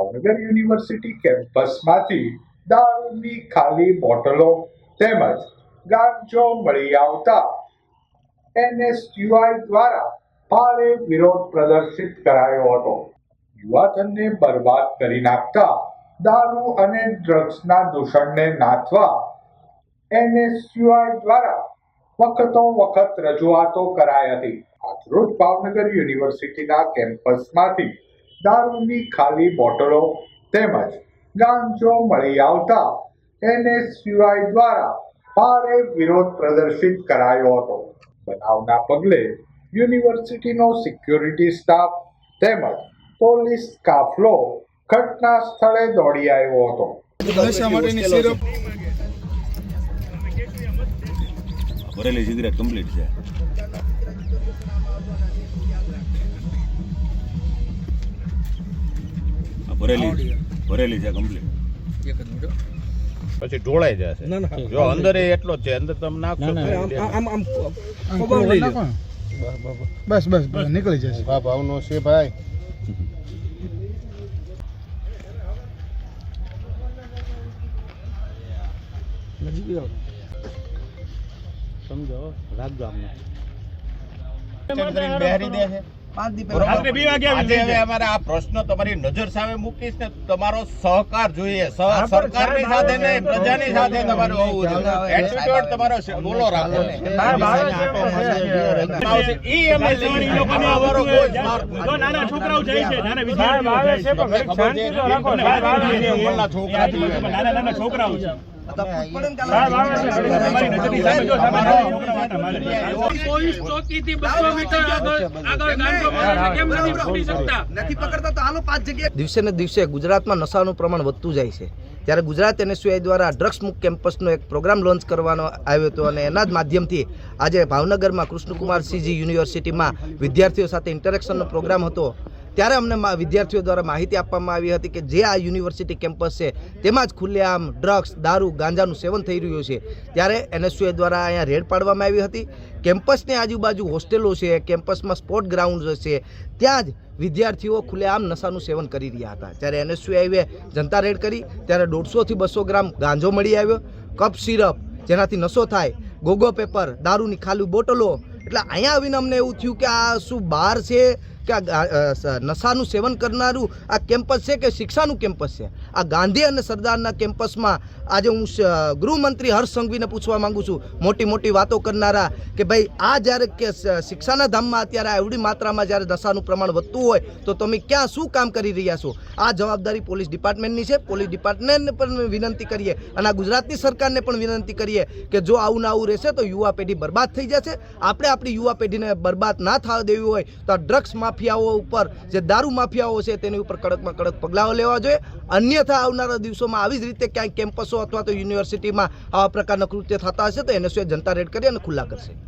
Bhavnagar university કેમ્પસમાંથી દારૂની ખાલી બોટલો તેમજ ગાંજો મળી આવતા એનએસયુઆઈ દ્વારા ભારે વિરોધ પ્રદર્શિત કરાયો હતો. યુવાધનને બરબાદ કરી નાખતા દારૂ અને ડ્રગ્સના દૂષણને નાથવા એનએસયુઆઈ દ્વારા વખતો વખત રજૂઆતો કરાઈ હતી. આજરોજ ભાવનગર યુનિવર્સિટીના કેમ્પસમાંથી દારૂની ખાલી બોટલો તેમજ ગાંજો મળી આવતા એનએસયુઆઈ દ્વારા ભારે વિરોધ પ્રદર્શિત કરાયો હતો. બનાવના પગલે યુનિવર્સિટીનો સિક્યોરિટી સ્ટાફ તેમજ પોલીસ કાફલો ઘટના સ્થળે દોડી આવ્યો હતો. ભરેલી સિગરેટ કમ્પ્લીટ છે. ભરેલી. ભરેલી. છે કમ્પ્લીટ એક જ મિનિટ પછી ઢોળાઈ જશે. જો અંદર એટલો જ છે અંદર તમે નાખો આમ આમ આમ લઈ બસ બસ બસ. નીકળી જશે. ભાવ ભાવનો છે ભાઈ. સમજો રાખજો આમને. બેહરી દે છે? આ પ્રશ્ન તમારી નજર સામે મૂકીશ ને તમારો સહકાર જોઈએ. સરકારની સાથે નહીં પ્રજાની સાથે તમારું હોવું જોઈએ. Attitude તમારો બોલો રાખો ઈ અમે લઈ લોકોને અમારો કોઈ જ નાના છોકરાઓ જાય છે નાના વિદ્યાર્થીઓ જાય છે. ઉંમરના છોકરા જોઈએ. નાના નાના છોકરાઓ છે. દિવસે ને દિવસે ગુજરાતમાં નશાનું પ્રમાણ વધતું જાય છે. ત્યારે ગુજરાત એનએસયુઆઈ દ્વારા ડ્રગ્સ મુક્ત કેમ્પસનો એક પ્રોગ્રામ લોન્ચ કરવાનો આવ્યો હતો અને એના જ માધ્યમથી આજે ભાવનગરમાં કૃષ્ણકુમાર સિંહજી યુનિવર્સિટીમાં વિદ્યાર્થીઓ સાથે ઇન્ટરેક્શનનો પ્રોગ્રામ હતો. ત્યારે અમને વિદ્યાર્થીઓ દ્વારા માહિતી આપવામાં આવી હતી કે જે આ યુનિવર્સિટી કેમ્પસ છે, તેમાં જ ખુલ્લેઆમ ડ્રગ્સ, દારૂ, ગાંજાનું સેવન થઈ રહ્યું છે. ત્યારે એનએસયુએ દ્વારા અહીંયા રેડ પાડવામાં આવી હતી. કેમ્પસની આજુબાજુ હોસ્ટેલો છે, કેમ્પસમાં સ્પોર્ટ ગ્રાઉન્ડ છે, ત્યાં જ વિદ્યાર્થીઓ ખુલ્લેઆમ નશાનું સેવન કરી રહ્યા હતા. ત્યારે એનએસયુઆઈએ જનતા રેડ કરી, ત્યારે દોઢસોથી બસો ગ્રામ ગાંજો મળી આવ્યો. કપ સિરપ, જેનાથી નશો થાય, ગોગો પેપર, દારૂની ખાલી બોટલો. એટલે અહીંયા આવીને અમને એવું થયું કે આ શું બહાર છે? કે આ નશાનું સેવન કરનારું આ કેમ્પસ છે કે શિક્ષાનું કેમ્પસ છે? આ ગાંધી અને સરદારના કેમ્પસમાં આજે હું ગૃહમંત્રી હર્ષ સંઘવીને પૂછવા માંગુ છું, મોટી મોટી વાતો કરનારા કે ભાઈ, આ જ્યારે કે શિક્ષાના ધામમાં અત્યારે એવડી માત્રામાં જ્યારે નશાનું પ્રમાણ વધતું હોય, તો તમે ક્યાં શું કામ કરી રહ્યા છો? આ જવાબદારી પોલીસ ડિપાર્ટમેન્ટની છે. પોલીસ ડિપાર્ટમેન્ટને પણ વિનંતી કરીએ અને આ ગુજરાતની સરકારને પણ વિનંતી કરીએ કે જો આવું ના આવું રહેશે તો યુવા પેઢી બરબાદ થઈ જશે. આપણે આપણી યુવા પેઢીને બરબાદ ના થવા દેવી હોય તો આ ડ્રગ્સ માફિયાઓ ઉપર જે દારૂ માફિયાઓ છે તેની ઉપર કડકમાં કડક પગલાઓ લેવા જોઈએ. અન્યથા આવનારા દિવસોમાં આવી જ રીતે ક્યાંય કેમ્પસો અથવા તો યુનિવર્સિટીમાં આવા પ્રકારના કૃત્ય થતા હશે તો એને શું જનતા રેડ કરી અને ખુલ્લા કરશે.